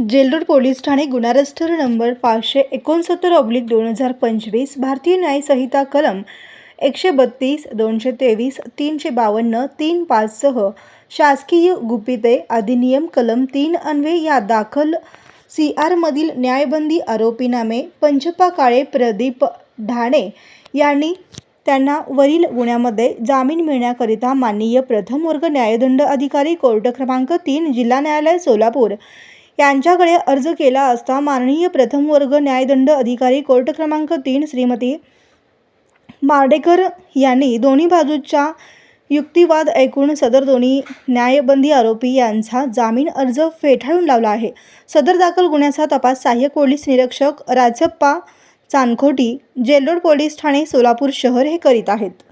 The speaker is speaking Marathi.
जेलरोड पोलीस ठाणे गुन्हा रजिस्टर नंबर पाचशे एकोणसत्तर ऑब्लिक दोन हजार पंचवीस भारतीय न्यायसंहिता कलम एकशे बत्तीस दोनशे तेवीस तीनशे बावन्न तीन पाचसह शासकीय गुपिते अधिनियम कलम तीन अन्वे या दाखल सी आरमधील न्यायबंदी आरोपीनामे पंचप्पा काळे प्रदीप ढाणे यांनी त्यांना वरील गुन्ह्यामध्ये जामीन मिळण्याकरिता माननीय प्रथम वर्ग न्यायदंड अधिकारी कोर्ट क्रमांक तीन जिल्हा न्यायालय सोलापूर त्यांच्याकडे अर्ज केला असता माननीय प्रथम वर्ग न्यायदंड अधिकारी कोर्ट क्रमांक तीन श्रीमती मार्डेकर यांनी दोन्ही बाजूच्या युक्तिवाद ऐकून सदर दोन्ही न्यायबंदी आरोपी यांचा जामीन अर्ज फेटाळून लावला आहे. सदर दाखल गुन्ह्याचा तपास सहाय्यक पोलीस निरीक्षक Rajappa Chankhoti jail road police Thane Solapur शहर हे करीत आहेत.